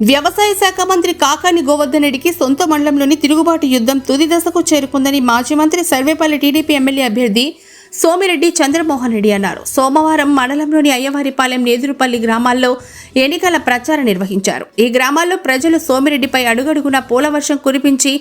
వ్యవసాయ శాఖ మంత్రి కాకాని గోవర్ధన్ రెడ్డికి సొంత మండలంలోని తిరుగుబాటు యుద్ధం తుది దశకు చేరుకుందని మాజీ మంత్రి సర్వేపల్లి టీడీపీ ఎమ్మెల్యే అభ్యర్థి సోమిరెడ్డి చంద్రమోహన్ రెడ్డి అన్నారు. సోమవారం మండలంలోని అయ్యవారిపాలెం నేదురుపల్లి గ్రామాల్లో ఎన్నికల ప్రచారం నిర్వహించారు. ఈ గ్రామాల్లో ప్రజలు సోమిరెడ్డిపై అడుగడుగున పూలవర్షం కురిపించి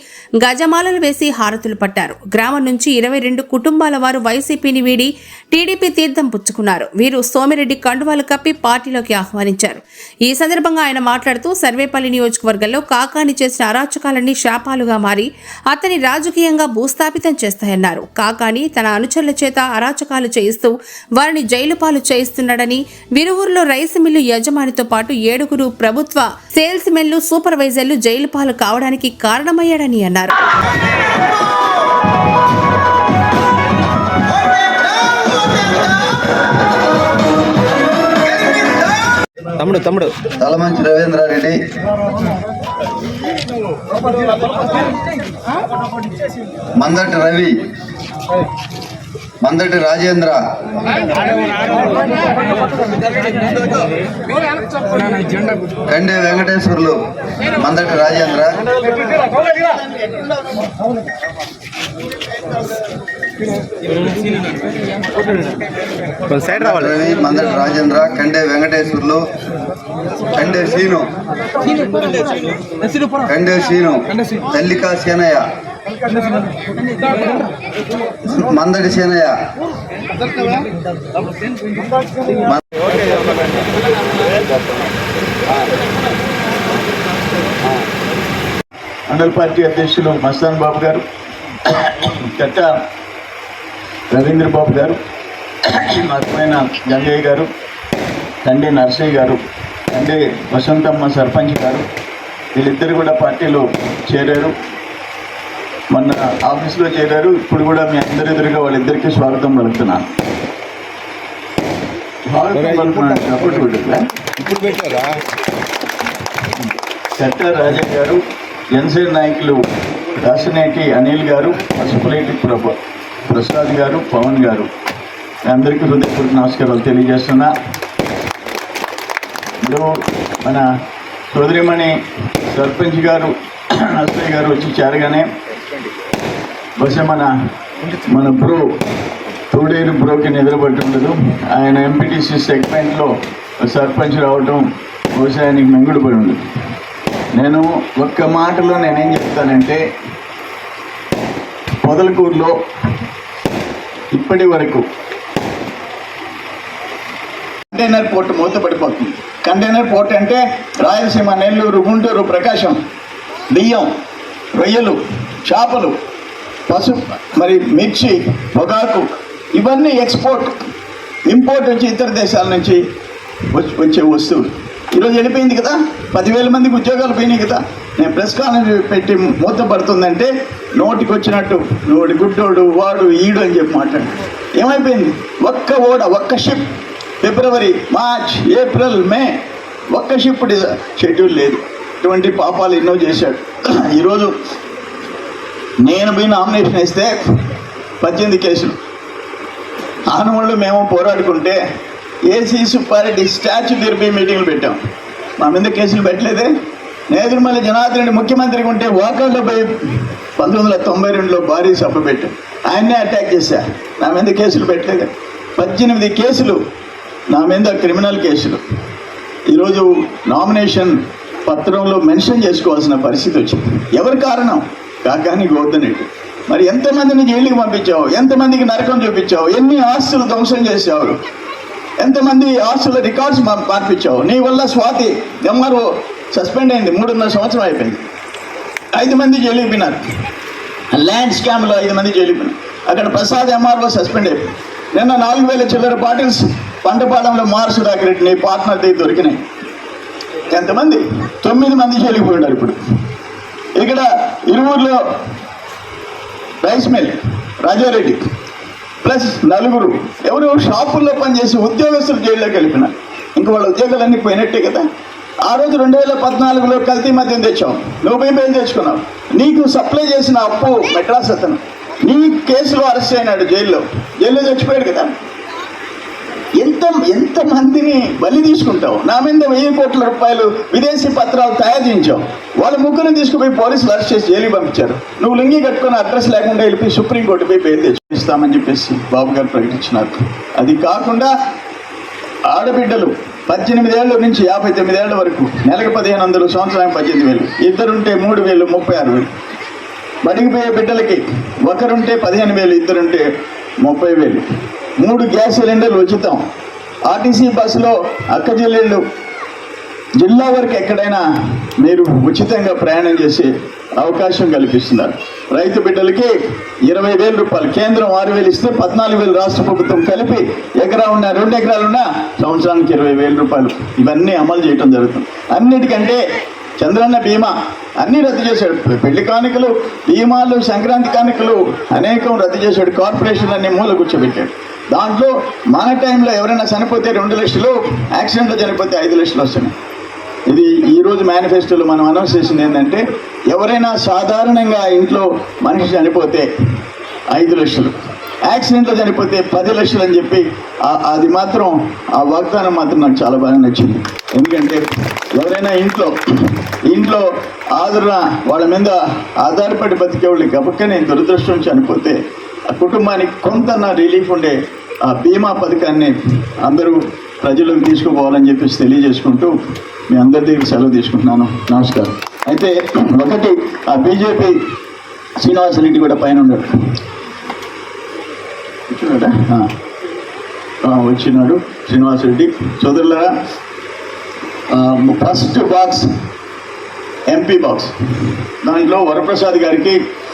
గజమాలలు వేసి హారతులు పట్టారు. గ్రామం నుంచి ఇరవై రెండు కుటుంబాల వారు వైసీపీని వీడి టీడీపీ తీర్థం పుచ్చుకున్నారు. వీరు సోమిరెడ్డి కండువాలు కప్పి పార్టీలోకి ఆహ్వానించారు. ఈ సందర్భంగా ఆయన మాట్లాడుతూ సర్వేపల్లి నియోజకవర్గంలో కాకాని చేసిన అరాచకాలన్నీ శాపాలుగా మారి అతని రాజకీయంగా భూస్థాపితం చేస్తాయన్నారు. కాకాని తన అనుచరుల చేత అరాచకాలు చేయిస్తూ వారిని జైలు పాలు చేయిస్తున్నాడని విరువురులో రైస్ మిల్లు యజమానితో పాటు ఏడుగురు ప్రభుత్వ సేల్స్ మెన్లు సూపర్వైజర్లు జైలు పాలు కావడానికి కారణమయ్యాడని అన్నారు. తమ్ముడు తమ్ముడు. తలమంచి రవీంద్రారెడ్డి. మందటి రవి. మందటి రాజేంద్ర కండే వెంకటేశ్వర్లు మందటి రాజేంద్ర కొంచెం సైడ్ రావాలి రవి మందటి రాజేంద్ర కండే వెంకటేశ్వర్లు కండే శ్రీను కండే శ్రీను తల్లికా సేనయ్య మందడి సేనయ్య. మండల పార్టీ అధ్యక్షులు మస్తాన్ బాబు గారు చెట్ట రవీంద్ర బాబు గారు మతమైన గంగయ్య గారు తండ్రి నర్సయ్య గారు తండ్రి వసంతమ్మ సర్పంచ్ గారు వీళ్ళిద్దరు కూడా పార్టీలో చేరారు. మొన్న ఆఫీస్లో చేరారు. ఇప్పుడు కూడా మీ అందరి ఎదురుగా వాళ్ళిద్దరికీ స్వాగతం పలుకుతున్నాను చట్ట రాజా గారు జనసేన నాయకులు దాసినేటి అనిల్ గారు పసుపులేటి ప్రభ ప్రసాద్ గారు పవన్ గారు. అందరికీ హృదయపూర్వక నమస్కారాలు తెలియజేస్తున్నా. ఇప్పుడు మన సోదరిమణి సర్పంచ్ గారు నర్సయ్య గారు వచ్చి చేరగానే బహుశా మన మన బ్రో తోడేరు బ్రోకి నిద్రపట్టి ఉండదు. ఆయన ఎంపీటీసీ సెగ్మెంట్లో సర్పంచ్ రావటం బహుశా ఆయనకి మెంగుడు పడి ఉండదు. నేను ఒక్క మాటలో నేనేం చెప్తానంటే పొదలకూరులో ఇప్పటి వరకు కంటైనర్ పోర్ట్ మూతపడిపోతుంది. కంటైనర్ పోర్ట్ అంటే రాయలసీమ నెల్లూరు గుంటూరు ప్రకాశం బియ్యం రొయ్యలు చేపలు పసుపు మరి మిర్చి పొగాకు ఇవన్నీ ఎక్స్పోర్ట్ ఇంపోర్ట్ వచ్చి ఇతర దేశాల నుంచి వచ్చే వస్తువులు. ఈరోజు వెళ్ళిపోయింది కదా? పదివేల మందికి ఉద్యోగాలు పోయినాయి కదా? నేను ప్రెస్ కాన్ఫరెన్స్ పెట్టి మూత పడుతుందంటే నోటికి వచ్చినట్టు నోడి గుడ్డోడు వాడు ఈడు అని చెప్పి మాట్లాడు. ఏమైపోయింది? ఒక్క ఓడ ఒక్క ship February March April May. ఒక్క షిప్ డిజ- షెడ్యూల్ లేదు. ఇటువంటి పాపాలు ఎన్నో చేశాడు. ఈరోజు నేను పోయి నామినేషన్ వేస్తే పద్దెనిమిది కేసులు. ఆనవాళ్ళు మేము పోరాడుకుంటే ఏసీ సుబ్బారెడ్డి స్టాచ్యూ తెరిపి మీటింగ్లు పెట్టాం. మా మీద కేసులు పెట్టలేదే. నేదురుమల్లి జనార్దన్ రెడ్డి ముఖ్యమంత్రిగా ఉంటే వాకాల్లో పోయి పంతొమ్మిది వందల తొంభై రెండులో భారీ సభ పెట్టాం. ఆయన్నే అటాక్ చేశా. నా మీద కేసులు పెట్టలేదు. పద్దెనిమిది కేసులు నా మీద క్రిమినల్ కేసులు. ఈరోజు నామినేషన్ పత్రంలో మెన్షన్ చేసుకోవాల్సిన పరిస్థితి వచ్చింది. ఎవరి కారణం? కాకాని గౌతమ్ మరి ఎంతమందిని జైలుకి పంపించావు? ఎంతమందికి నరకం చూపించావు? ఎన్ని ఆస్తులు ధ్వంసం చేసావు ఎంతమంది ఆస్తుల రికార్డ్స్ పంపించావు మార్పించావు? నీ వల్ల స్వాతి ఎంఆర్ఓ సస్పెండ్ అయింది. మూడున్నర సంవత్సరం అయిపోయింది. ఐదు మంది జైలుకి పోయినారు. ల్యాండ్ స్కామ్లో ఐదు మంది జైలుకి పోయినారు. అక్కడ ప్రసాద్ ఎంఆర్ఓ సస్పెండ్ అయిపోయింది. నిన్న నాలుగు వేల చిల్లర బాటిల్స్ పంటపాలెంలో మార్ సుధాకర్ పార్ట్నర్ దగ్గర దొరికినాయి. ఎంతమంది? తొమ్మిది మంది జైలుకి పోయినారు ఇప్పుడు. ఇక్కడ ఇరువురులో రైస్ మిల్ రాజారెడ్డి ప్లస్ నలుగురు. ఎవరు? షాపుల్లో పనిచేసి ఉద్యోగస్తులు జైల్లోకి వెళ్ళిపోయినారు. ఇంక వాళ్ళ ఉద్యోగాలన్నీ పోయినట్టే కదా? ఆ రోజు రెండు వేల పద్నాలుగులో కల్తీ మద్యం తెచ్చావు నువ్వు పోయి బెయిల్ తెచ్చుకున్నావు నీకు సప్లై చేసిన అప్పు మెడ్రాస్ అతను. నీ కేసులో అరెస్ట్ అయినాడు జైల్లో. జైల్లో చచ్చిపోయాడు కదా? ఎంత ఎంత మందిని బలి తీసుకుంటావు? నా మీద వెయ్యి కోట్ల రూపాయలు విదేశీ పత్రాలు తయారు చేయించావు. వాళ్ళ ముగ్గురిని తీసుకుపోయి పోలీసులు అరెస్ట్ చేసి జైలు పంపించారు. నువ్వు లింగి కట్టుకుని అడ్రస్ లేకుండా వెళ్ళిపోయి సుప్రీంకోర్టు పోయి పేరు తెచ్చిస్తామని చెప్పేసి బాబు గారు ప్రకటించినారు. అది కాకుండా ఆడబిడ్డలు పద్దెనిమిదేళ్ళ నుంచి యాభై తొమ్మిది వరకు నెలకు పదిహేను వందలు సంవత్సరానికి పద్దెనిమిది వేలు. ఇద్దరుంటే మూడు వేలు ముప్పై ఆరు వేలు. బడికి పోయే బిడ్డలకి ఒకరుంటే పదిహేను వేలు ఇద్దరుంటే ముప్పై వేలు. మూడు గ్యాస్ సిలిండర్లు ఉచితం. ఆర్టీసీ బస్సులో అక్క చెల్లెళ్ళు జిల్లా వరకు ఎక్కడైనా మీరు ఉచితంగా ప్రయాణం చేసే అవకాశం కల్పిస్తున్నారు. రైతు బిడ్డలకి ఇరవై వేల రూపాయలు కేంద్రం ఆరు వేలు ఇస్తే పద్నాలుగు వేలు రాష్ట్ర ప్రభుత్వం కలిపి ఎకరా ఉన్న రెండు ఎకరాలున్నా సంవత్సరానికి ఇరవై వేల రూపాయలు. ఇవన్నీ అమలు చేయడం జరుగుతుంది. అన్నిటికంటే చంద్రన్న బీమా అన్నీ రద్దు చేశాడు. పెళ్ళి కానుకలు బీమాలు సంక్రాంతి కానుకలు అనేకం రద్దు చేశాడు. కార్పొరేషన్లన్నీ మూల కూర్చోబెట్టాడు దాంట్లో మన టైంలో ఎవరైనా చనిపోతే రెండు లక్షలు యాక్సిడెంట్లో చనిపోతే ఐదు లక్షలు వస్తున్నాయి. ఇది ఈరోజు మేనిఫెస్టోలో మనం అనౌన్స్ చేసింది ఏంటంటే ఎవరైనా సాధారణంగా ఇంట్లో మనిషి చనిపోతే ఐదు లక్షలు యాక్సిడెంట్లో చనిపోతే పది లక్షలు అని చెప్పి అది మాత్రం ఆ వాగ్దానం మాత్రం నాకు చాలా బాగా నచ్చింది. ఎందుకంటే ఎవరైనా ఇంట్లో ఇంట్లో ఆదరణ వాళ్ళ మీద ఆధారపడి బతికే వాళ్ళకి గబక్కనే దురదృష్టం చనిపోతే కుటుంబానికి కొంత రిలీఫ్ ఉండే ఆ బీమా పథకాన్ని అందరూ ప్రజలకు తీసుకుపోవాలని చెప్పేసి తెలియజేసుకుంటూ మీ అందరి దగ్గర సెలవు తీసుకుంటున్నాను. నమస్కారం. అయితే ఒకటి ఆ బీజేపీ శ్రీనివాసరెడ్డి కూడా పైన ఉన్నాడు. వచ్చినాడా? ఆ. ఆ, వచ్చినాడు Srinivasa Reddy first box MP box. దాంట్లో వరప్రసాద్ గారికి